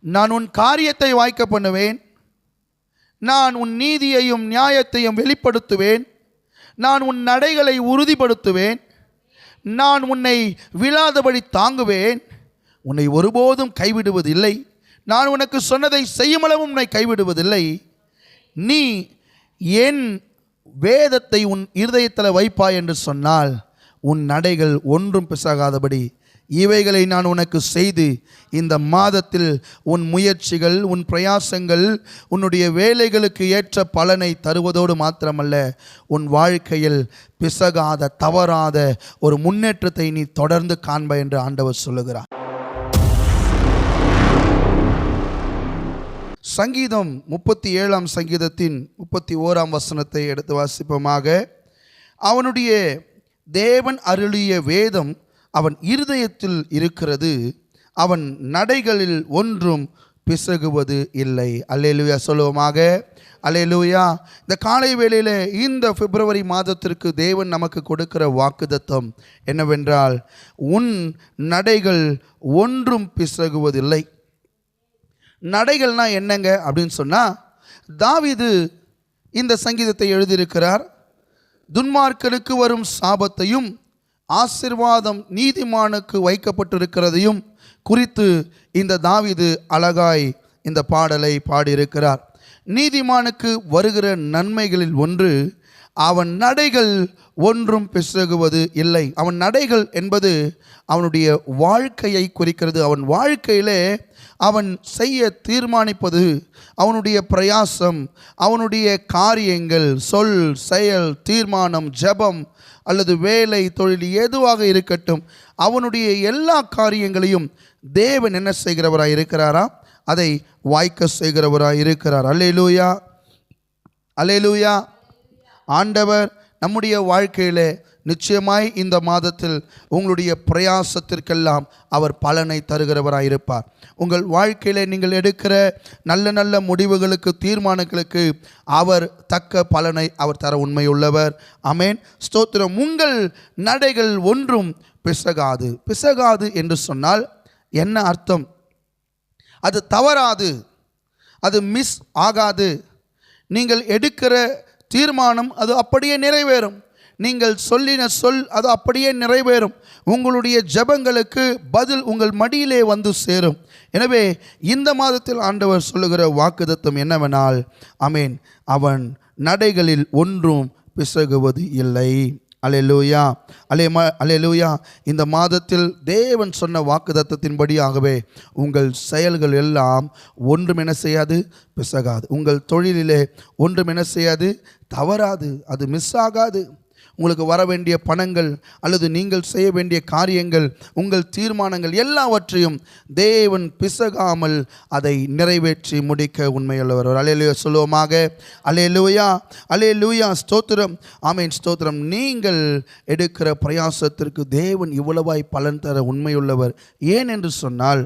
நான் உன் காரியத்தை வாய்க்க பண்ணுவேன். நான் உன் நீதியையும் நியாயத்தையும் வெளிப்படுத்துவேன். நான் உன் நடைகளை உறுதிப்படுத்துவேன். நான் உன்னை விழாதபடி தாங்குவேன். உன்னை ஒருபோதும் கைவிடுவதில்லை. நான் உனக்கு சொன்னதை செய்யுமளவும் உன்னை கைவிடுவதில்லை. நீ என் வேதத்தை உன் இருதயத்தில் வைப்பாய் என்று சொன்னால் உன் நடைகள் ஒன்றும் பிசகாதபடி இவைகளை நான் உனக்கு செய்து இந்த மாதத்தில் உன் முயற்சிகள் உன் பிரயாசங்கள் உன்னுடைய வேலைகளுக்கு ஏற்ற பலனை தருவதோடு மாத்திரமல்ல உன் வாழ்க்கையில் பிசகாத தவறாத ஒரு முன்னேற்றத்தை நீ தொடர்ந்து காண்ப என்று ஆண்டவர் சொல்லுகிறார். சங்கீதம் முப்பத்தி ஏழாம் சங்கீதத்தின் முப்பத்தி ஓராம் வசனத்தை எடுத்து வாசிப்போமாக அவனுடைய தேவன் அருளிய வேதம் அவன் இருதயத்தில் இருக்கிறது அவன் நடைகளில் ஒன்றும் பிசகுவது இல்லை. அல்லேலூயா சொல்லுவோமாக அல்லேலூயா. இந்த காலை வேளையில் இந்த பிப்ரவரி மாதத்திற்கு தேவன் நமக்கு கொடுக்கிற வாக்குதத்தம் என்னவென்றால் உன் நடைகள் ஒன்றும் பிசகுவதில்லை. நடைகள்னா என்னங்க அப்படின்னு சொன்னால் தாவிது இந்த சங்கீதத்தை எழுதியிருக்கிறார் துன்மார்க்கனுக்கு வரும் சாபத்தையும் ஆசிர்வாதம் நீதிமானுக்கு வைக்கப்பட்டிருக்கிறதையும் குறித்து இந்த தாவிது அழகாய் இந்த பாடலை பாடியிருக்கிறார். நீதிமானுக்கு வருகிற நன்மைகளில் ஒன்று அவன் நடைகள் ஒன்றும் பிசகுவது இல்லை. அவன் நடைகள் என்பது அவனுடைய வாழ்க்கையை குறிக்கிறது. அவன் வாழ்க்கையிலே அவன் செய்ய தீர்மானிப்பது அவனுடைய பிரயாசம் அவனுடைய காரியங்கள் சொல் செயல் தீர்மானம் ஜெபம் அல்லது வேலை தொழில் எதுவாக இருக்கட்டும் அவனுடைய எல்லா காரியங்களையும் தேவன் என்ன செய்கிறவராக இருக்கிறாரா? அதை வாய்க்க செய்கிறவராக இருக்கிறார். அல்லேலூயா. அல்லேலூயா. ஆண்டவர் நம்முடைய வாழ்க்கையில் நிச்சயமாய் இந்த மாதத்தில் உங்களுடைய பிரயாசத்திற்கெல்லாம் அவர் பலனை தருகிறவராயிருப்பார். உங்கள் வாழ்க்கையில் நீங்கள் எடுக்கிற நல்ல நல்ல முடிவுகளுக்கு தீர்மானங்களுக்கு அவர் தக்க பலனை அவர் தர உண்மையுள்ளவர். அமேன் ஸ்தோத்திரம். உங்கள் நடைகள் ஒன்றும் பிசகாது. பிசகாது என்று சொன்னால் என்ன அர்த்தம்? அது தவறாது. அது மிஸ் ஆகாது. நீங்கள் எடுக்கிற தீர்மானம் அது அப்படியே நிறைவேறும். நீங்கள் சொல்லின சொல் அது அப்படியே நிறைவேறும். உங்களுடைய ஜெபங்களுக்கு பதில் உங்கள் மடியிலே வந்து சேரும். எனவே இந்த மாதத்தில் ஆண்டவர் சொல்லுகிற வாக்குதத்தம் என்னவென்றால் அமேன் அவன் நடைகளில் ஒன்றும் பிசகுவது இல்லை. அலையலூயா அலே ம அலையலூயா இந்த மாதத்தில் தேவன் சொன்ன வாக்குதத்தத்தின்படியாகவே உங்கள் செயல்கள் எல்லாம் ஒன்றும் என்ன செய்யாது? பிசகாது. உங்கள் தொழிலிலே ஒன்றும் என்ன செய்யாது? தவறாது அது மிஸ் ஆகாது. உங்களுக்கு வர வேண்டிய பணங்கள் அல்லது நீங்கள் செய்ய வேண்டிய காரியங்கள் உங்கள் தீர்மானங்கள் எல்லாவற்றையும் தேவன் பிசகாமல் அதை நிறைவேற்றி முடிக்க உண்மையுள்ளவர் அலையலுயா சொல்லுவோமாக அலையலுயா அலையலுயா ஸ்தோத்திரம். ஆமீன் ஸ்தோத்திரம். நீங்கள் எடுக்கிற பிரயாசத்திற்கு தேவன் இவ்வளவாய் பலன் தர உண்மையுள்ளவர். ஏன் என்று சொன்னால்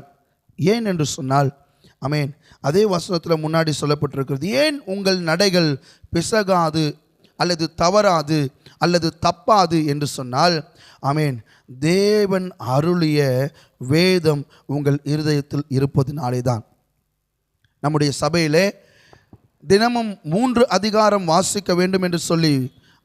ஏன் என்று சொன்னால் அமேன் அதே வசனத்தில் முன்னாடி சொல்லப்பட்டிருக்கிறது ஏன் உங்கள் நடைகள் பிசகாது அல்லது தவறாது அல்லது தப்பாது என்று சொன்னால் அமேன் தேவன் அருளிய வேதம் உங்கள் இருதயத்தில் இருப்பதினாலே தான் நம்முடைய சபையிலே தினமும் மூன்று அதிகாரம் வாசிக்க வேண்டும் என்று சொல்லி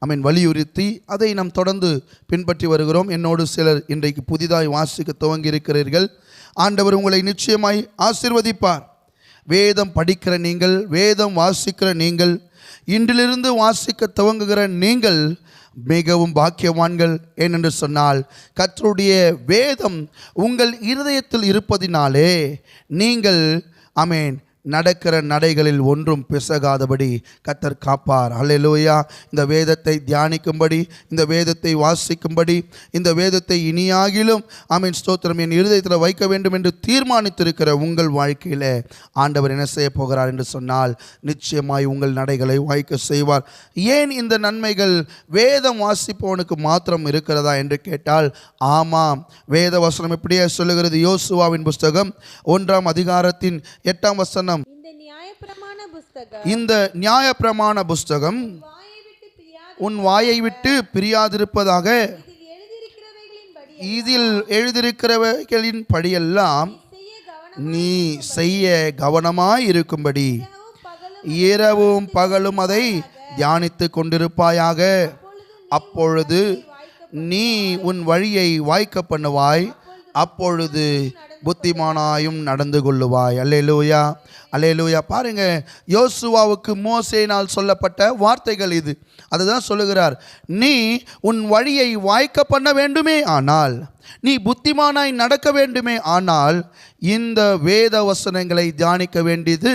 அமீன் வலியுறுத்தி அதை நாம் தொடர்ந்து பின்பற்றி வருகிறோம். என்னோடு சிலர் இன்றைக்கு புதிதாய் வாசிக்க துவங்கி இருக்கிறீர்கள் ஆண்டவர் உங்களை நிச்சயமாய் ஆசிர்வதிப்பார். வேதம் படிக்கிற நீங்கள் வேதம் வாசிக்கிற நீங்கள் இன்றிலிருந்து வாசிக்க துவங்குகிற நீங்கள் மிகவும் பாக்கியவான்கள் ஏனென்று சொன்னால் கர்த்தருடைய வேதம் உங்கள் இருதயத்தில் இருப்பதினாலே நீங்கள் அமேன் நடக்கிற நடைகளில் ஒன்றும் பிசகாதபடி கத்தர் காப்பார். அல்லேலூயா இந்த வேதத்தை தியானிக்கும்படி இந்த வேதத்தை வாசிக்கும்படி இந்த வேதத்தை இனியாகிலும் ஆமீன் ஸ்தோத்திரம். என் இருதயத்தில் வைக்க வேண்டும் என்று தீர்மானித்திருக்கிற உங்கள் வாழ்க்கையில் ஆண்டவர் என்ன செய்ய போகிறார் என்று சொன்னால் நிச்சயமாய் உங்கள் நடைகளை வாய்க்க செய்வார். ஏன் இந்த நன்மைகள் வேதம் வாசிப்பவனுக்கு மாத்திரம் இருக்கிறதா என்று கேட்டால் ஆமாம். வேத வசனம் இப்படியே சொல்லுகிறது? யோசுவாவின் புஸ்தகம் ஒன்றாம் அதிகாரத்தின் எட்டாம் வசனம். இந்த இந்த நியாயப்பிரமாண புஸ்தகம் உன் வாயை விட்டு பிரியாதிருப்பதாக இதில் எழுதியிருக்கிறவைகளின் படியெல்லாம் நீ செய்ய கவனமாய் இருக்கும்படி. இரவும் பகலும் இரவும் பகலும் அதை தியானித்து கொண்டிருப்பாயாக. அப்பொழுது நீ உன் வழியை வாய்க்க பண்ணுவாய். அப்பொழுது புத்திமானாயும் நடந்து கொள்ளுவாய். அல்லேலூயா. அல்லேலூயா. பாருங்க யோசுவாவுக்கு மோசேனால் சொல்லப்பட்ட வார்த்தைகள் இது. அதுதான் சொல்லுகிறார் நீ உன் வழியை வாய்க்க பண்ண வேண்டுமே ஆனால் நீ புத்திமானாய் நடக்க வேண்டுமே ஆனால் இந்த வேத வசனங்களை தியானிக்க வேண்டியது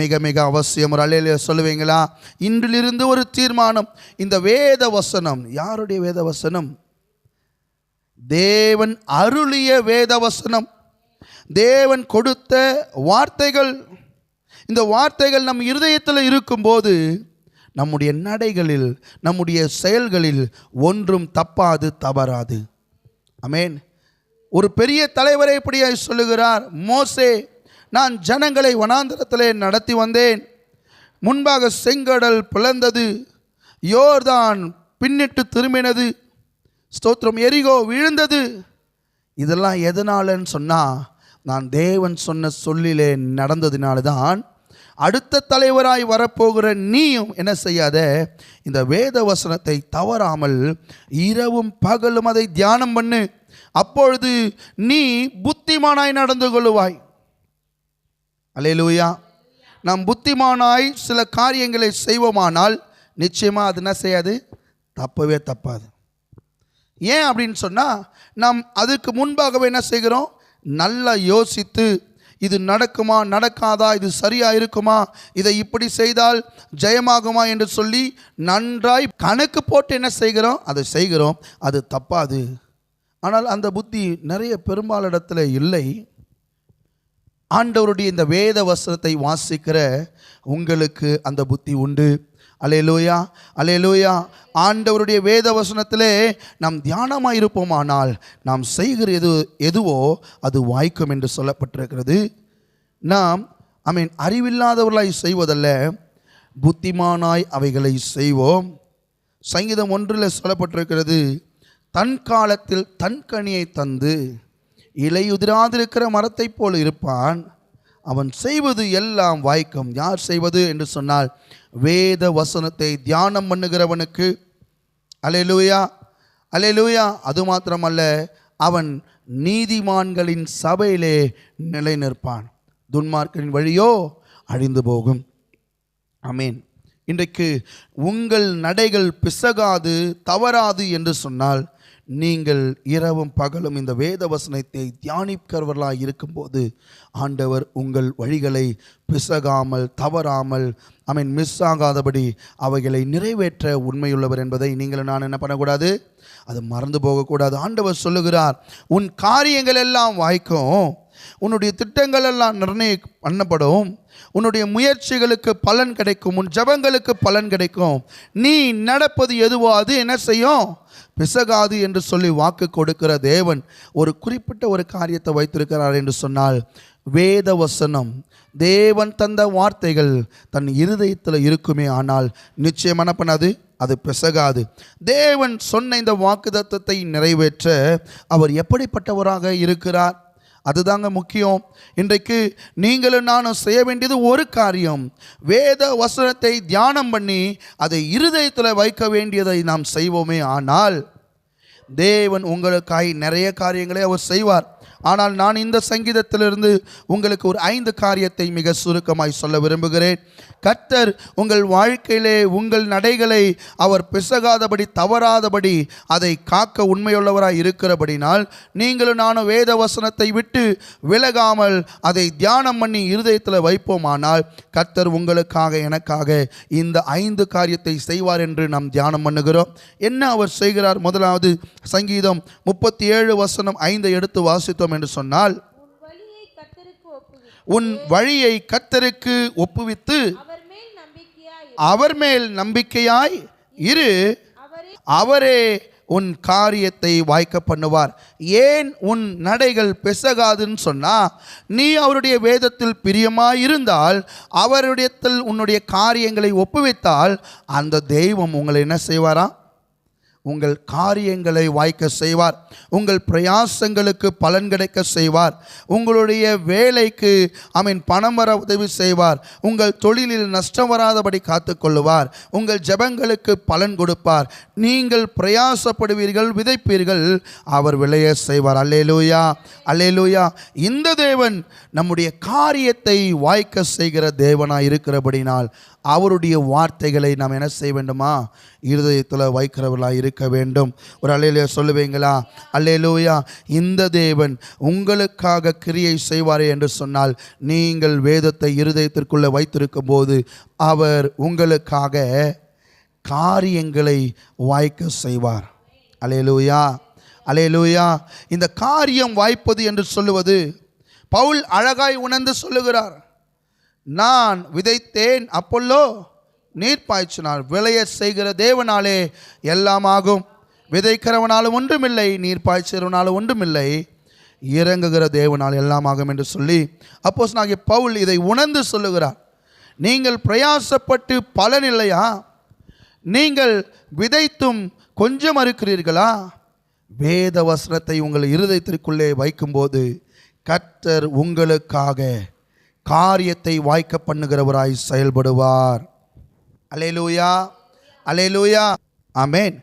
மிக மிக அவசியம். ஒரு அலையில சொல்லுவீங்களா? இன்றிலிருந்து ஒரு தீர்மானம். இந்த வேத வசனம் யாருடைய வேத வசனம்? தேவன் அருளிய வேதவசனம் தேவன் கொடுத்த வார்த்தைகள். இந்த வார்த்தைகள் நம் இருதயத்தில் இருக்கும்போது நம்முடைய நடைகளில் நம்முடைய செயல்களில் ஒன்றும் தப்பாது தவறாது. அமேன். ஒரு பெரிய தலைவரை இப்படியாக சொல்லுகிறார்? மோசே நான் ஜனங்களை வனாந்திரத்திலே நடத்தி வந்தேன். முன்பாக செங்கடல் பிளந்தது யோர்தான் பின்னிட்டு திரும்பினது. ஸ்தோத்திரம். எரிகோ விழுந்தது. இதெல்லாம் எதனாலன்னு சொன்னால் நான் தேவன் சொன்ன சொல்லிலே நடந்ததினால தான் அடுத்த தலைவராய் வரப்போகிற நீயும் என்ன செய்யாத இந்த வேத வசனத்தை தவறாமல் இரவும் பகலும் அதை தியானம் பண்ணு. அப்பொழுது நீ புத்திமானாய் நடந்து கொள்ளுவாய். அல்லேலூயா. நாம் புத்திமானாய் சில காரியங்களை செய்வோமானால் நிச்சயமாக அது என்ன செய்யாது? தப்பவே தப்பாது. ஏன் அப்படின்னு சொன்னால் நாம் அதுக்கு முன்பாகவே என்ன செய்கிறோம்? நல்லா யோசித்து இது நடக்குமா நடக்காதா இது சரியாக இருக்குமா இதை இப்படி செய்தால் ஜெயமாகுமா என்று சொல்லி நன்றாய் கணக்கு போட்டு என்ன செய்கிறோம்? அதை செய்கிறோம். அது தப்பாது. ஆனால் அந்த புத்தி நிறைய பெரும்பாலிடத்தில் இல்லை. ஆண்டவருடைய இந்த வேத வசனத்தை வாசிக்கிற உங்களுக்கு அந்த புத்தி உண்டு. அலேலூயா அலேலூயா ஆண்டவருடைய வேத வசனத்திலே நாம் தியானமாக இருப்போமானால் நாம் செய்கிற எது எதுவோ அது வாய்க்கும் என்று சொல்லப்பட்டிருக்கிறது. நாம் ஐ மீன் அறிவில்லாதவர்களாய் செய்வதல்ல புத்திமானாய் அவைகளை செய்வோம். சங்கீதம் ஒன்றில் சொல்லப்பட்டிருக்கிறது தன் காலத்தில் தன் கனியை தந்து இலையுதிராதிருக்கிற மரத்தைப் போல் இருப்பான் அவன் செய்வது எல்லாம் வாய்க்கும். யார் செய்வது என்று சொன்னால் வேத வசனத்தை தியானம் பண்ணுகிறவனுக்கு. அலையலூயா அலையலூயா அது மாத்திரமல்ல அவன் நீதிமான்களின் சபையிலே நிலை நிற்பான் துன்மார்க்கரின் வழியோ அழிந்து போகும். ஆமீன். இன்றைக்கு உங்கள் நடைகள் பிசகாது தவறாது என்று சொன்னால் நீங்கள் இரவும் பகலும் இந்த வேத வசனத்தை தியானிக்கிறவர்களாக இருக்கும்போது ஆண்டவர் உங்கள் வழிகளை பிசகாமல் தவறாமல் ஐ மீன் மிஸ் ஆகாதபடி அவைகளை நிறைவேற்ற உண்மையுள்ளவர் என்பதை நீங்கள் நான் என்ன பண்ணக்கூடாது? அது மறந்து போகக்கூடாது. ஆண்டவர் சொல்லுகிறார் உன் காரியங்கள் எல்லாம் வாய்க்கும். உன்னுடைய திட்டங்கள் எல்லாம் நிர்ணய பண்ணப்படும். உன்னுடைய முயற்சிகளுக்கு பலன் கிடைக்கும். உன் ஜபங்களுக்கு பலன் கிடைக்கும். நீ நடப்பது எதுவோ அது என்ன செய்யும்? பிசகாது என்று சொல்லி வாக்கு கொடுக்கிற தேவன் ஒரு குறிப்பிட்ட ஒரு காரியத்தை வைத்திருக்கிறார் என்று சொன்னால் வேத வசனம் தேவன் தந்த வார்த்தைகள் தன் இருதயத்தில் இருக்குமே ஆனால் நிச்சயம் என்ன பண்ணாது? அது பிசகாது. தேவன் சொன்ன இந்த வாக்குதத்தத்தை நிறைவேற்ற அவர் எப்படிப்பட்டவராக இருக்கிறார்? அதுதாங்க முக்கியம். இன்றைக்கு நீங்களும் நானும் செய்ய வேண்டியது ஒரு காரியம். வேத வசனத்தை தியானம் பண்ணி அதை இருதயத்தில் வைக்க வேண்டியதை நாம் செய்வோமே ஆனால் தேவன் உங்களுக்காய் நிறைய காரியங்களை அவர் செய்வார். ஆனால் நான் இந்த சங்கீதத்திலிருந்து உங்களுக்கு ஒரு ஐந்து காரியத்தை மிக சுருக்கமாய் சொல்ல விரும்புகிறேன். கர்த்தர் உங்கள் வாழ்க்கையிலே உங்கள் நடைகளை அவர் பிசகாதபடி தவறாதபடி அதை காக்க உண்மையுள்ளவராய் இருக்கிறபடினால் நீங்களும் நானும் வேத வசனத்தை விட்டு விலகாமல் அதை தியானம் பண்ணி இருதயத்தில் வைப்போமானால் கர்த்தர் உங்களுக்காக எனக்காக இந்த ஐந்து காரியத்தை செய்வார் என்று நாம் தியானம் பண்ணுகிறோம். என்ன அவர் செய்கிறார்? முதலாவது சங்கீதம் முப்பத்தி ஏழு வசனம் ஐந்தை எடுத்து வாசித்தோம் என்று சொன்னால் உன் வழியை கத்தருக்கு ஒப்புவித்து அவர் மேல் நம்பிக்கையாய் இரு அவரே உன் காரியத்தை வாய்க்க பண்ணுவார். ஏன் உன் நடைகள் பெசகாதுன்னு சொன்னா நீ அவருடைய வேதத்தில் பிரியமாய் இருந்தால் அவருடையத்தில் உன்னுடைய காரியங்களை ஒப்புவித்தால் அந்த தெய்வம் உங்களை என்ன செய்வாரா உங்கள் காரியங்களை வாய்க்க செய்வார். உங்கள் பிரயாசங்களுக்கு பலன் கிடைக்க செய்வார். உங்களுடைய வேலைக்கு அமீன் பணம் வர உதவி செய்வார். உங்கள் தொழிலில் நஷ்டம் வராதபடி காத்துக்கொள்ளுவார் உங்கள் ஜெபங்களுக்கு பலன் கொடுப்பார். நீங்கள் பிரயாசப்படுவீர்கள் விதைப்பீர்கள் அவர் விளைய செய்வார். அல்லேலூயா அல்லேலூயா. இந்த தேவன் நம்முடைய காரியத்தை வாய்க்க செய்கிற தேவனாக இருக்கிறபடினால் அவருடைய வார்த்தைகளை நாம் என்ன செய்ய வேண்டுமா? இருதயத்தில் வைக்கிறவர்களாக இருக்க வேண்டும். ஒரு அல்லையில சொல்லுவீங்களா? அல்லேலூயா இந்த தேவன் உங்களுக்காக கிரியை செய்வாரே என்று சொன்னால் நீங்கள் வேதத்தை இருதயத்திற்குள்ளே வைத்திருக்கும் போது அவர் உங்களுக்காக காரியங்களை வாய்க்க செய்வார். அலையலூயா அலையலூயா இந்த காரியம் வாய்ப்பது என்று சொல்லுவது பவுல் அழகாய் உணர்ந்து சொல்லுகிறார். நான் விதைத்தேன் அப்பொல்லோ நீர் பாய்ச்சினார் விளைய செய்கிற தேவனாலே எல்லாம் ஆகும். விதைக்கிறவனாலும் ஒன்றுமில்லை நீர் பாய்ச்சிறவனாலும் ஒன்றுமில்லை இறங்குகிற தேவனால் எல்லாம் ஆகும் என்று சொல்லி அப்போஸ் நாகிய பவுல் இதை உணர்ந்து சொல்லுகிறார். நீங்கள் பிரயாசப்பட்டு பலன் இல்லையா? நீங்கள் விதைத்தும் கொஞ்சம் இருக்கிறீர்களா வேத வசனத்தை உங்கள் இருதயத்திற்குள்ளே வைக்கும்போது கர்த்தர் உங்களுக்காக காரியத்தை வாய்க்க பண்ணுகிறவராய் செயல்படுவார். அலேலூயா அலேலூயா ஆமென்.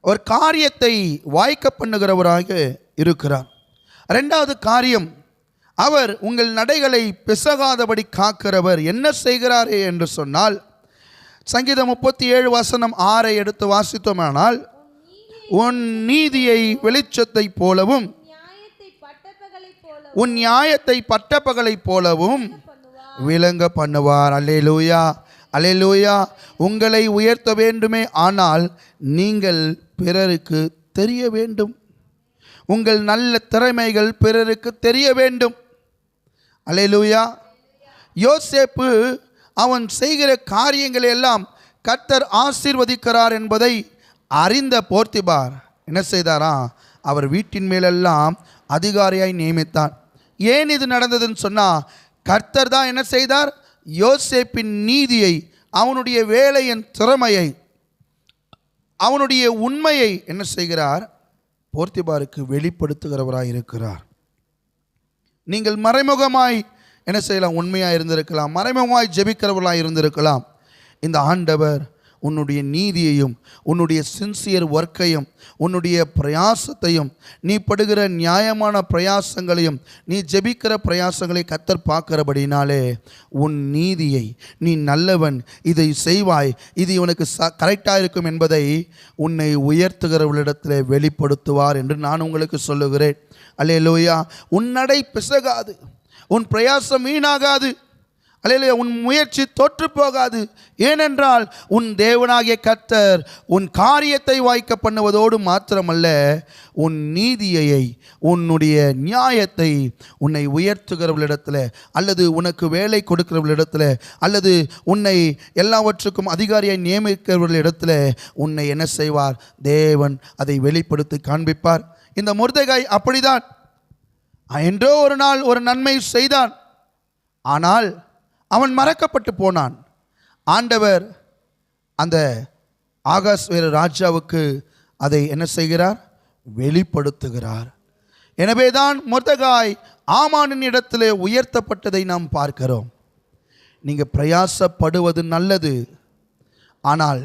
ஒரு காரியத்தை வாய்க்க பண்ணுகிறவராக இருக்கிறார். ரெண்டாவது காரியம் அவர் உங்கள் நடைகளை பிசகாதபடி காக்கிறவர் என்ன செய்கிறாரே என்று சொன்னால் சங்கீதம் முப்பத்தி ஏழு வசனம் ஆறை எடுத்து வாசித்தோமானால் உன் நீதியை வெளிச்சத்தைப் போலவும் உன் நியாயத்தை பட்டப்பகலை போலவும் பண்ணுவார் விளங்க பண்ணுவார். அல்லேலூயா. அல்லேலூயா. உங்களை உயர்த்த வேண்டுமே. ஆனால் நீங்கள் பிறருக்கு தெரிய வேண்டும். உங்கள் நல்ல திறமைகள் பிறருக்கு தெரிய வேண்டும். அல்லேலூயா. யோசேப்பு அவன் செய்கிற காரியங்களை எல்லாம் கர்த்தர் ஆசீர்வதிக்கிறார் என்பதை அறிந்த போர்த்திபார் என்ன செய்தாரா? அவர் வீட்டின் மேலெல்லாம் அதிகாரியாய் நியமித்தான் ஏன் இது நடந்ததுன்னு சொன்னால் கர்த்தர் தான் என்ன செய்தார்? யோசேப்பின் நீதியை அவனுடைய வேலையின் திறமையை அவனுடைய உண்மையை என்ன செய்கிறார்? போர்த்திபாருக்கு வெளிப்படுத்துகிறவராக இருக்கிறார். நீங்கள் மறைமுகமாய் என்ன செய்யலாம்? உண்மையாக இருந்திருக்கலாம். மறைமுகமாய் ஜெபிக்கிறவர்களாக இருந்திருக்கலாம். இந்த ஆண்டவர் உன்னுடைய நீதியையும் உன்னுடைய சின்சியர் ஒர்க்கையும் உன்னுடைய பிரயாசத்தையும் நீ படுகிற நியாயமான பிரயாசங்களையும் நீ ஜெபிக்கிற பிரயாசங்களை கத்தர் பார்க்கிறபடினாலே உன் நீதியை நீ நல்லவன் இதை செய்வாய் இது உனக்கு ச கரெக்டாக இருக்கும் என்பதை உன்னை உயர்த்துகிறவளிடத்தில் வெளிப்படுத்துவார் என்று நான் உங்களுக்கு சொல்லுகிறேன். அல்லேலூயா உன் நடை பிசகாது உன் பிரயாசம் வீணாகாது. அல்லையா உன் முயற்சி தோற்று போகாது. ஏனென்றால் உன் தேவனாகிய கர்த்தர் உன் காரியத்தை வாய்க்க பண்ணுவதோடு மாத்திரமல்ல உன் நீதியை உன்னுடைய நியாயத்தை உன்னை உயர்த்துகிறவளிடத்தில் அல்லது உனக்கு வேலை கொடுக்கிறவர்களிடத்தில் அல்லது உன்னை எல்லாவற்றுக்கும் அதிகாரியை நியமிக்கிறவர்களிடத்தில் உன்னை என்ன செய்வார்? தேவன் அதை வெளிப்படுத்தி காண்பிப்பார். இந்த முருதகாய் அப்படிதான். என்றோ ஒரு நாள் ஒரு நன்மை செய்தான். ஆனால் அவன் மறக்கப்பட்டு போனான். ஆண்டவர் அந்த ஆகாஷ் வேறு ராஜாவுக்கு அதை என்ன செய்கிறார்? வெளிப்படுத்துகிறார். எனவே தான் முர்தகாய் ஆமானின் இடத்திலே உயர்த்தப்பட்டதை நாம் பார்க்கிறோம். நீங்கள் பிரயாசப்படுவது நல்லது. ஆனால்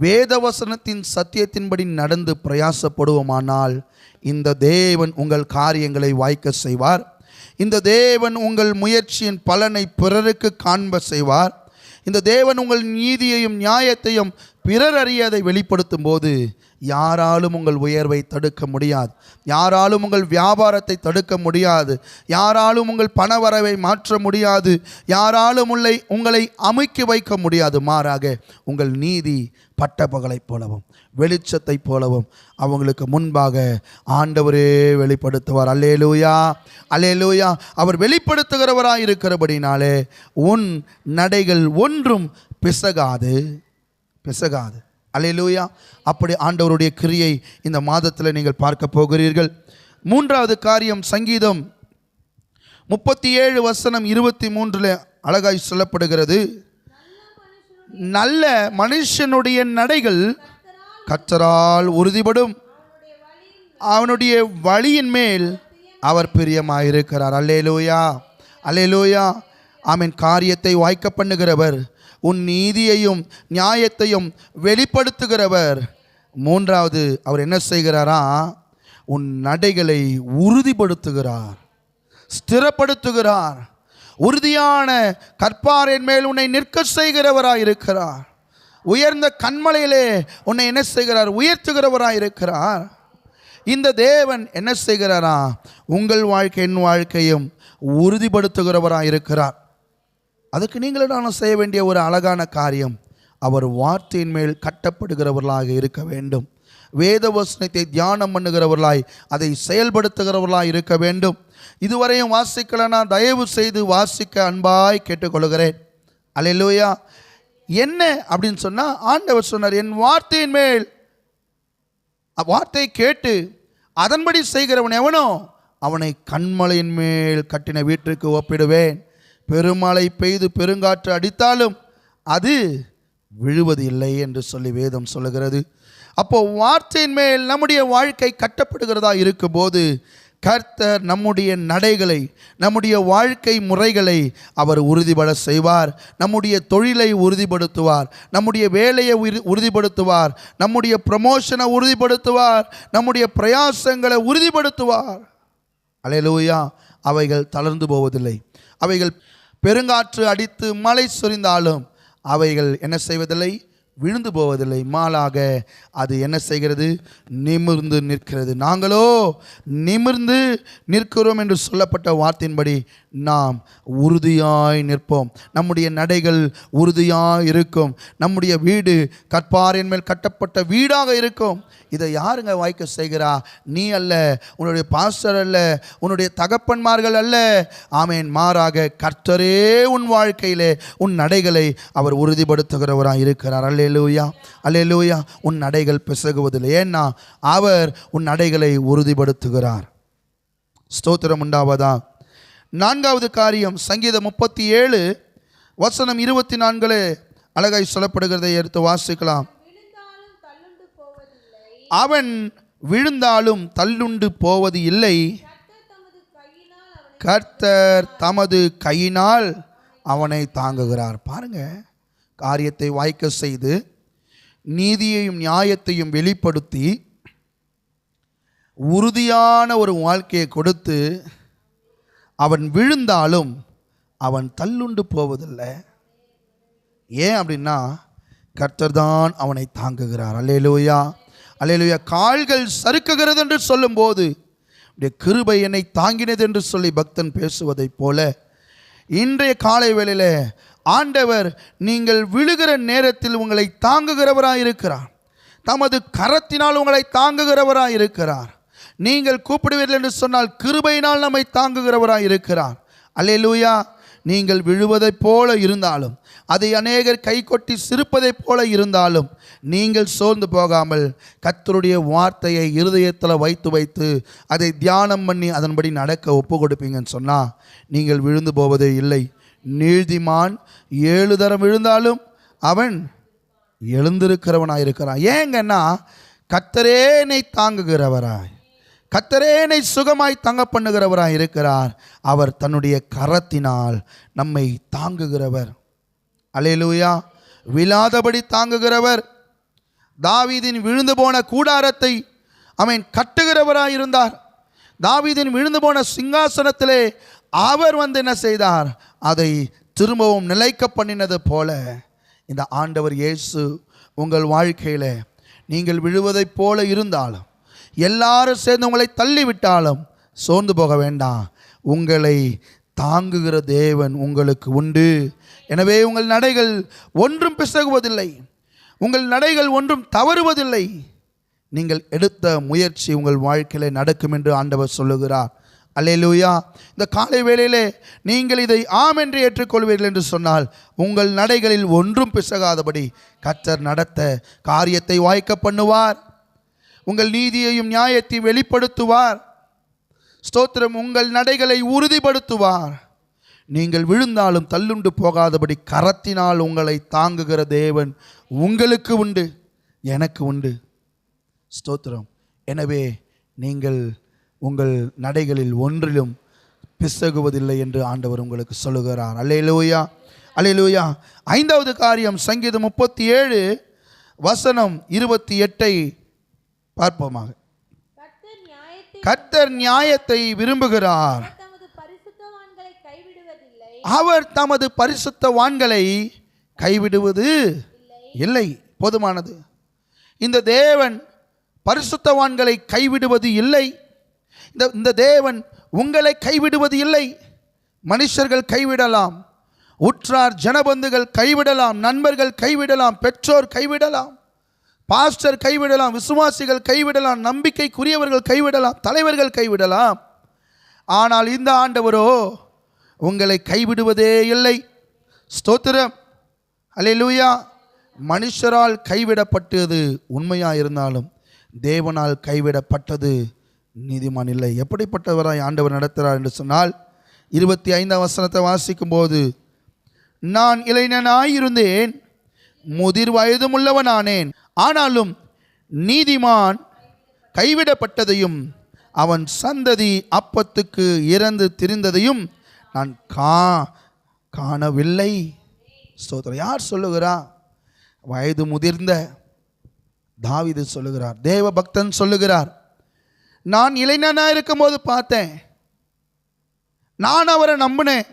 வேதவசனத்தின் சத்தியத்தின்படி நடந்து பிரயாசப்படுவோமானால் இந்த தேவன் உங்கள் காரியங்களை வாய்க்க செய்வார். இந்த தேவன் உங்கள் முயற்சியின் பலனை பிறருக்கு காண்ப செய்வார். இந்த தேவன் உங்கள் நீதியையும் நியாயத்தையும் பிறர் அறியாதை வெளிப்படுத்தும் போது யாராலும் உங்கள் உயர்வை தடுக்க முடியாது. யாராலும் உங்கள் வியாபாரத்தை தடுக்க முடியாது. யாராலும் உங்கள் பணவரவை மாற்ற முடியாது. யாராலும் உங்களை உங்களை அமைக்கி வைக்க முடியாது. மாறாக உங்கள் நீதி பட்டப்பகலைப் போலவும் வெளிச்சத்தைப் போலவும் அவங்களுக்கு முன்பாக ஆண்டவரே வெளிப்படுத்துவார். அல்லேலூயா அல்லேலூயா. அவர் வெளிப்படுத்துகிறவராக இருக்கிறபடினாலே உன் நடைகள் ஒன்றும் பிசகாது பிசகாது. அலையிலூயா. அப்படி ஆண்டவருடைய கிரியை இந்த மாதத்தில் நீங்கள் பார்க்க போகிறீர்கள். மூன்றாவது காரியம் சங்கீதம். முப்பத்தி ஏழு வசனம் இருபத்தி மூன்றில் அழகாய் சொல்லப்படுகிறது. நல்ல மனுஷனுடைய நடைகள் கர்த்தரால் உறுதிப்படும் அவனுடைய வழியின் மேல் அவர் பிரியமாயிருக்கிறார். அல்லேலூயா. அல்லேலூயா. ஆமின். காரியத்தை வாய்க்க பண்ணுகிறவர். உன் நீதியையும் நியாயத்தையும் வெளிப்படுத்துகிறவர். மூன்றாவது அவர் என்ன செய்கிறாரா? உன் நடைகளை உறுதிப்படுத்துகிறார். ஸ்திரப்படுத்துகிறார். உறுதியான கற்பாரின் மேல் உன்னை நிற்க செய்கிறவராய் இருக்கிறார் உயர்ந்த கண்மலையிலே உன்னை என்ன செய்கிறார்? உயர்த்துகிறவராய் இருக்கிறார் இந்த தேவன் என்ன செய்கிறாரா? உங்கள் வாழ்க்கை என் வாழ்க்கையும் உறுதிப்படுத்துகிறவராக இருக்கிறார் அதுக்கு நீங்களும் நானும் செய்ய வேண்டிய ஒரு அழகான காரியம். அவர் வார்த்தையின் மேல் கட்டப்படுகிறவர்களாக இருக்க வேண்டும். வேத வசனத்தை தியானம் பண்ணுகிறவர்களாய் அதை செயல்படுத்துகிறவர்களாய் இருக்க வேண்டும். இதுவரையும் வாசிக்கலனா தயவு செய்து வாசிக்க அன்பாய் கேட்டுக்கொள்கிறேன். அல்லேலூயா. என்ன அப்படின்னு சொன்னால் ஆண்டவர் சொன்னார் என் வார்த்தையின் மேல். வார்த்தை கேட்டு அதன்படி செய்கிறவன் எவனோ அவனை கண்மலையின் மேல் கட்டின வீட்டிற்கு ஒப்பிடுவேன். பெருமழை பெய்து பெருங்காற்று அடித்தாலும் அது விழுவது இல்லை என்று சொல்லி வேதம் சொல்லுகிறது. அப்போ வார்த்தையின் மேல் நம்முடைய வாழ்க்கை கட்டப்படுகிறதா இருக்கும்போது கர்த்தர் நம்முடைய நடைகளை நம்முடைய வாழ்க்கை முறைகளை அவர் உறுதிபட செய்வார். நம்முடைய தொழிலை உறுதிப்படுத்துவார். நம்முடைய வேலையை உறு- உறுதிப்படுத்துவார். நம்முடைய ப்ரமோஷனை உறுதிப்படுத்துவார். நம்முடைய பிரயாசங்களை உறுதிப்படுத்துவார். அலையலூயா. அவைகள் தளர்ந்து போவதில்லை. அவைகள் பெருங்காற்று அடித்து மழை சொரிந்தாலும் அவைகள் என்ன செய்வதில்லை? விழுந்து போவதில்லை. மாலாக அது என்ன செய்கிறது? நிமிர்ந்து நிற்கிறது. நாங்களோ நிமிர்ந்து நிற்கிறோம் என்று சொல்லப்பட்ட வார்த்தையின்படி நாம் உறுதியாய் நிற்போம். நம்முடைய நடைகள் உறுதியாக இருக்கும். நம்முடைய வீடு கற்பாரின் மேல் கட்டப்பட்ட வீடாக இருக்கும். இதை யாருங்க வாய்க்க செய்கிறா? நீ அல்ல உன்னுடைய பாஸ்டர் அல்ல உன்னுடைய தகப்பன்மார்கள் அல்ல. ஆமேன். மாறாக கர்த்தரே உன் வாழ்க்கையிலே உன் நடைகளை அவர் உறுதிப்படுத்துகிறவராக இருக்கிறார். அல்லே லூயா அல்லே லூயா உன் நடைகள் பிசகுவதில்லை. ஏன்னா அவர் உன் நடைகளை உறுதிப்படுத்துகிறார். ஸ்தோத்திரம் உண்டாவதா? நான்காவது காரியம் சங்கீதம் முப்பத்தி ஏழு வசனம் இருபத்தி நான்களே அழகாய் சொல்லப்படுகிறதை எடுத்து வாசிக்கலாம். அவன் விழுந்தாலும் தள்ளுண்டு போவது இல்லை. கர்த்தர் தமது கையினால் அவனை தமது கையினால் அவனை தாங்குகிறார். பாருங்க காரியத்தை வாய்க்க செய்து நீதியையும் நியாயத்தையும் வெளிப்படுத்தி உறுதியான ஒரு வாழ்க்கையை கொடுத்து அவன் விழுந்தாலும் அவன் தள்ளுண்டு போவதில்லை. ஏன் அப்படின்னா கர்த்தர் தான் அவனை தாங்குகிறார். அல்லேலூயா. அல்லேலூயா. கால்கள் சறுக்குகிறது என்று சொல்லும்போது கிருபை என்னை தாங்கினது என்று சொல்லி பக்தன் பேசுவதைப் போல இன்றைய காலை வேளையில் ஆண்டவர் நீங்கள் விழுகிற நேரத்தில் உங்களை தாங்குகிறவராக இருக்கிறார் தமது கரத்தினால் உங்களை தாங்குகிறவராக இருக்கிறார் நீங்கள் கூப்பிடுவீர்கள் என்று சொன்னால் கிருபையினால் நம்மை தாங்குகிறவராக இருக்கிறார். அல்லேலூயா நீங்கள் விழுவதைப் போல இருந்தாலும் அதை அநேகர் கை கொட்டி சிரிப்பதைப் போல இருந்தாலும் நீங்கள் சோர்ந்து போகாமல் கத்தருடைய வார்த்தையை இருதயத்தில் வைத்து வைத்து அதை தியானம் பண்ணி அதன்படி நடக்க ஒப்பு கொடுப்பீங்கன்னு சொன்னால் நீங்கள் விழுந்து போவதே இல்லை. நீழ்திமான் ஏழு தரம் விழுந்தாலும் அவன் எழுந்திருக்கிறவனாக இருக்கிறான் ஏங்கன்னா கத்தரேனை என்னை தாங்குகிறவராய். கத்தரேனை சுகமாய் தங்க பண்ணுகிறவராக இருக்கிறார். அவர் தன்னுடைய கரத்தினால் நம்மை தாங்குகிறவர். அலையலூயா விழாதபடி தாங்குகிறவர். தாவீதின் விழுந்து போன கூடாரத்தை அவன் கட்டுகிறவராயிருந்தார் தாவீதின் விழுந்து போன சிங்காசனத்திலே அவர் வந்து என்ன செய்தார்? அதை திரும்பவும் நிலைக்க பண்ணினது போல இந்த ஆண்டவர் இயேசு உங்கள் வாழ்க்கையில் நீங்கள் விழுவதைப் போல இருந்தாலும் எல்லாரும் சேர்ந்து உங்களை தள்ளிவிட்டாலும் சோர்ந்து போக வேண்டாம். உங்களை தாங்குகிற தேவன் உங்களுக்கு உண்டு. எனவே உங்கள் நடைகள் ஒன்றும் பிசகுவதில்லை. உங்கள் நடைகள் ஒன்றும் தவறுவதில்லை. நீங்கள் எடுத்த முயற்சி உங்கள் வாழ்க்கையில் நடக்கும் என்று ஆண்டவர் சொல்லுகிறார். அல்லேலூயா. இந்த காலை வேளையிலே நீங்கள் இதை ஆம் என்று ஏற்றுக்கொள்வீர்கள் என்று சொன்னால் உங்கள் நடைகளில் ஒன்றும் பிசகாதபடி கற்றர் நடத்த காரியத்தை வாய்க்க பண்ணுவார். உங்கள் நீதியையும் நியாயத்தையும் வெளிப்படுத்துவார். ஸ்தோத்திரம் உங்கள் நடைகளை உறுதிப்படுத்துவார். நீங்கள் விழுந்தாலும் தள்ளுண்டு போகாதபடி கரத்தினால் உங்களை தாங்குகிற தேவன் உங்களுக்கு உண்டு எனக்கு உண்டு. ஸ்தோத்திரம். எனவே நீங்கள் உங்கள் நடைகளில் ஒன்றிலும் பிசகுவதில்லை என்று ஆண்டவர் உங்களுக்கு சொல்லுகிறார். அல்லேலூயா அல்லேலூயா. ஐந்தாவது காரியம் சங்கீதம் முப்பத்தி ஏழு வசனம் இருபத்தி எட்டை பார்ப்போமாக. கர்த்தர் நியாயத்தை விரும்புகிறார். அவர் தமது பரிசுத்தவான்களை கைவிடுவது இல்லை. போதுமானது. இந்த தேவன் பரிசுத்தவான்களை கைவிடுவது இல்லை. இந்த இந்த தேவன் உங்களை கைவிடுவது இல்லை. மனுஷர்கள் கைவிடலாம். உற்றார் ஜனபந்துகள் கைவிடலாம். நண்பர்கள் கைவிடலாம். பெற்றோர் கைவிடலாம். பாஸ்டர் கைவிடலாம் விசுவாசிகள் கைவிடலாம் நம்பிக்கைக்குரியவர்கள் கைவிடலாம் தலைவர்கள் கைவிடலாம். ஆனால் இந்த ஆண்டவரோ உங்களை கைவிடுவதே இல்லை. ஸ்தோத்திரம். அலையலூயா மனுஷரால் கைவிடப்பட்டது உண்மையாக இருந்தாலும் தேவனால் கைவிடப்பட்டது நீதிமான் இல்லை. எப்படிப்பட்டவராய் ஆண்டவர் நடத்துகிறார் என்று சொன்னால் இருபத்தி ஐந்தாம் வசனத்தை வாசிக்கும்போது நான் இளைஞனாயிருந்தேன் முதிர் வயதும் உள்ளவனானேன் ஆனாலும் நீதிமான் கைவிடப்பட்டதையும் அவன் சந்ததி அப்பத்துக்கு இறந்து திரிந்ததையும் நான் கா காணவில்லை. ஸ்தோத்திரம் யார் சொல்லுகிறா? வயது முதிர்ந்த தாவிது சொல்லுகிறார். தேவ பக்தன் சொல்லுகிறார் நான் இளைஞனா இருக்கும்போது பார்த்தேன். நான் அவரை நம்பினேன்.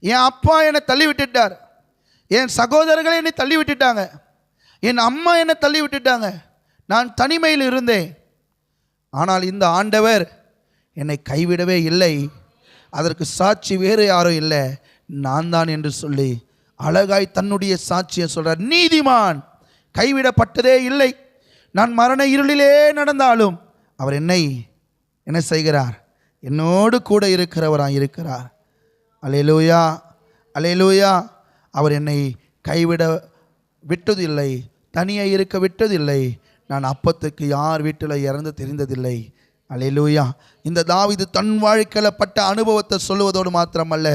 என் அப்பா என்னை தள்ளி விட்டுட்டார் என் சகோதரர்கள் என்னை தள்ளி விட்டுட்டாங்க என் அம்மா என்னை தள்ளி விட்டுட்டாங்க நான் தனிமையில் இருந்தேன். ஆனால் இந்த ஆண்டவர் என்னை கைவிடவே இல்லை. அதற்கு சாட்சி வேறு யாரும் இல்லை. நான் தான் என்று சொல்லி அழகாய் தன்னுடைய சாட்சியை சொல்கிறார் நீதிமான் கைவிடப்பட்டதே இல்லை. நான் மரண இருளிலே நடந்தாலும் அவர் என்னை என்ன செய்கிறார்? என்னோடு கூட இருக்கிறவராக இருக்கிறார். அலையலூயா அலையலூயா அவர் என்னை கைவிட விட்டதில்லை தனியாக இருக்க விட்டதில்லை. நான் அப்பத்துக்கு யார் வீட்டில் இறந்து தெரிந்ததில்லை. அலையிலூயா இந்த தாவிது தன் வாழ்க்கையில் பட்ட அனுபவத்தை சொல்லுவதோடு மாத்திரமல்ல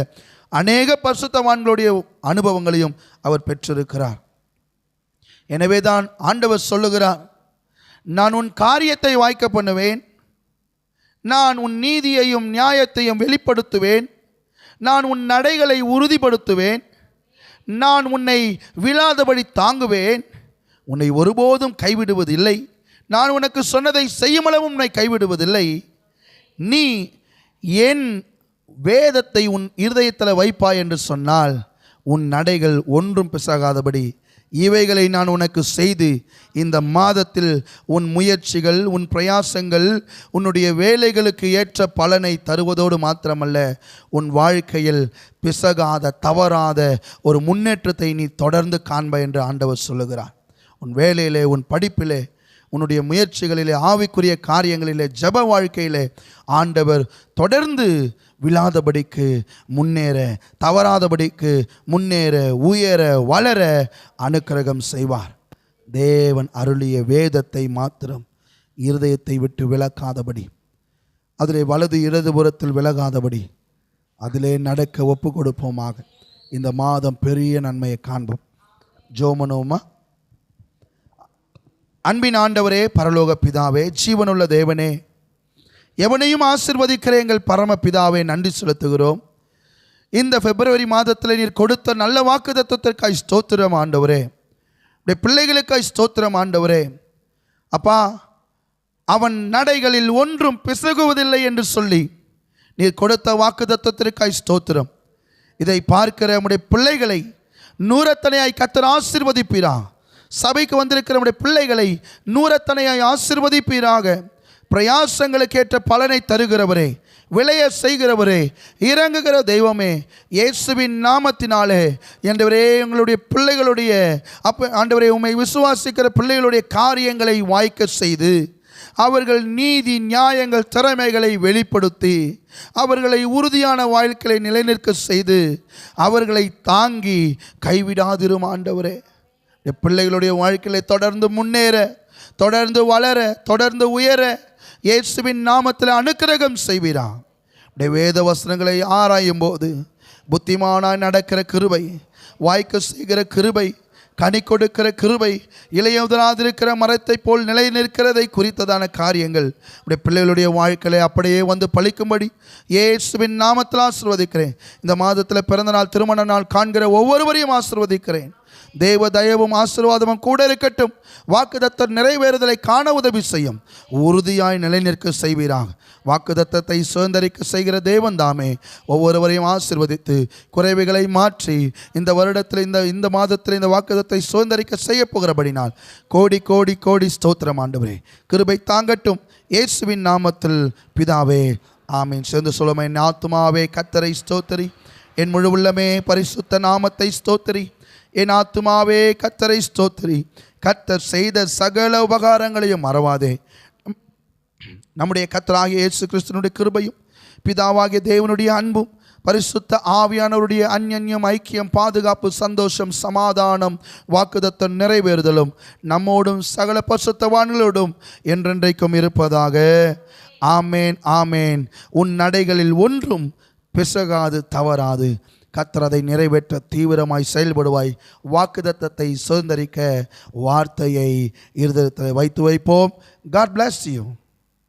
அநேக பரிசுத்தவான்களுடைய அனுபவங்களையும் அவர் பெற்றிருக்கிறார். எனவே தான் ஆண்டவர் சொல்லுகிறார் நான் உன் காரியத்தை வாய்க்க பண்ணுவேன் நான் உன் நீதியையும் நியாயத்தையும் வெளிப்படுத்துவேன் நான் உன் நடைகளை உறுதிப்படுத்துவேன் நான் உன்னை விழாதபடி தாங்குவேன். உன்னை ஒருபோதும் கைவிடுவதில்லை. நான் உனக்கு சொன்னதை செய்யுமளவும் உன்னை கைவிடுவதில்லை. நீ என் வேதத்தை உன் இருதயத்தில் வைப்பாய் என்று சொன்னால் உன் நடைகள் ஒன்றும் பிசகாதபடி இவைகளை நான் உனக்கு செய்து இந்த மாதத்தில் உன் முயற்சிகள் உன் பிரயாசங்கள் உன்னுடைய வேலைகளுக்கு ஏற்ற பலனை தருவதோடு மாத்திரமல்ல உன் வாழ்க்கையில் பிசகாத தவறாத ஒரு முன்னேற்றத்தை நீ தொடர்ந்து காண்ப என்று ஆண்டவர் சொல்லுகிறார். உன் வேலையிலே உன் படிப்பிலே உன்னுடைய முயற்சிகளிலே ஆவிக்குரிய காரியங்களிலே ஜப வாழ்க்கையிலே ஆண்டவர் தொடர்ந்து விழாதபடிக்கு முன்னேற தவறாதபடிக்கு முன்னேற உயர வளர அனுக்கிரகம் செய்வார். தேவன் அருளிய வேதத்தை மாத்திரம் இருதயத்தை விட்டு விலக்காதபடி அதிலே வலது இடதுபுறத்தில் விலகாதபடி அதிலே நடக்க ஒப்பு கொடுப்போமாக இந்த மாதம் பெரிய நன்மையை காண்போம். ஜோமனோமா. அன்பின் ஆண்டவரே பரலோக பிதாவே ஜீவனுள்ள தேவனே எவனையும் ஆசிர்வதிக்கிற எங்கள் பரமபிதாவை நன்றி செலுத்துகிறோம். இந்த பிப்ரவரி மாதத்தில் நீர் கொடுத்த நல்ல வாக்கு தத்துவத்திற்காய் ஸ்தோத்திரம் ஆண்டவரே. உடைய பிள்ளைகளுக்காய் ஸ்தோத்திரம் ஆண்டவரே. அப்பா அவன் நடைகளில் ஒன்றும் பிசகுவதில்லை என்று சொல்லி நீர் கொடுத்த வாக்கு தத்துவத்திற்காய் ஸ்தோத்திரம். இதை பார்க்கிற நம்முடைய பிள்ளைகளை நூறத்தனையாய் கத்தர் ஆசிர்வதிப்பீரா. சபைக்கு வந்திருக்கிற நம்முடைய பிள்ளைகளை நூறத்தனையாய் ஆசிர்வதிப்பீராக. பிரயாசங்களுக்கேற்ற பலனை தருகிறவரே விளைய செய்கிறவரே இறங்குகிற தெய்வமே இயேசுவின் நாமத்தினாலே. ஆண்டவரே எங்களுடைய பிள்ளைகளுடைய அப்ப ஆண்டவரே உண்மை விசுவாசிக்கிற பிள்ளைகளுடைய காரியங்களை வாய்க்க செய்து அவர்கள் நீதி நியாயங்கள் திறமைகளை வெளிப்படுத்தி அவர்களை உறுதியான வாழ்க்கையை நிலைநிற்க செய்து அவர்களை தாங்கி கைவிடாதிரும் ஆண்டவரே. பிள்ளைகளுடைய வாழ்க்கையை தொடர்ந்து முன்னேற. தொடர்ந்து வளர தொடர்ந்து உயர இயேசுவின் நாமத்தில் அனுக்கிரகம் செய்வீரா வேத வசனங்களை ஆராயும் போது புத்திமானாய் நடக்கிற கிருபை வாய்க்க செய்கிற கிருபை கனி கொடுக்கிற கிருபை இளையதராதிருக்கிற மரத்தை போல் நிலை நிற்கிறதை குறித்ததான காரியங்கள். உடைய பிள்ளைகளுடைய வாழ்க்கையை அப்படியே வந்து பழிக்கும்படி இயேசுவின் நாமத்தில் ஆசிர்வதிக்கிறேன். இந்த மாதத்தில் பிறந்த நாள் திருமண நாள் காண்கிற ஒவ்வொருவரையும் ஆசிர்வதிக்கிறேன். தேவ தயவும் ஆசீர்வாதமும் கூட இருக்கட்டும். வாக்குதத்தர் நிறைவேறுதலை காண உதவி செய்யும். உறுதியாய் நிலைநிற்க செய்வீராக. வாக்குதத்தத்தை சுதந்திரிக்க செய்கிற தேவன் தாமே. ஒவ்வொருவரையும் ஆசிர்வதித்து குறைவுகளை மாற்றி இந்த வருடத்தில் இந்த இந்த மாதத்தில் இந்த வாக்குதத்தை சுதந்திரிக்க செய்ய போகிறபடினால் கோடி கோடி கோடி ஸ்தோத்திரம் ஆண்டவரே. கிருபை தாங்கட்டும். இயேசுவின் நாமத்தில் பிதாவே ஆமீன். சேர்ந்து சொல்லுமே ஆத்துமாவே கத்தரை ஸ்தோத்திரி. என் முழு உள்ளமே பரிசுத்த நாமத்தை ஸ்தோத்திரி. என் ஆத்துமாவே கத்தரை ஸ்தோத்திரி. கத்தர் செய்த சகல உபகாரங்களையும் மறவாதே. நம்முடைய கத்தராகிய இயேசு கிறிஸ்தனுடைய கிருபையும் பிதாவாகிய தேவனுடைய அன்பும் பரிசுத்த ஆவியானவருடைய அந்யன்யம் ஐக்கியம் பாதுகாப்பு சந்தோஷம் சமாதானம் வாக்குதத்தம் நிறைவேறுதலும் நம்மோடும் சகல பசுத்தவான்களோடும் என்றென்றைக்கும் இருப்பதாக. ஆமேன் ஆமேன். உன் நடைகளில் ஒன்றும் பிசகாது தவறாது. கத்தரதை நிறைவேற்ற தீவிரமாய் செயல்படுவாய். வாக்குதத்தத்தை சுதந்திரிக்க வார்த்தையை இருதயத்தில் வைத்து வைப்போம். God bless you.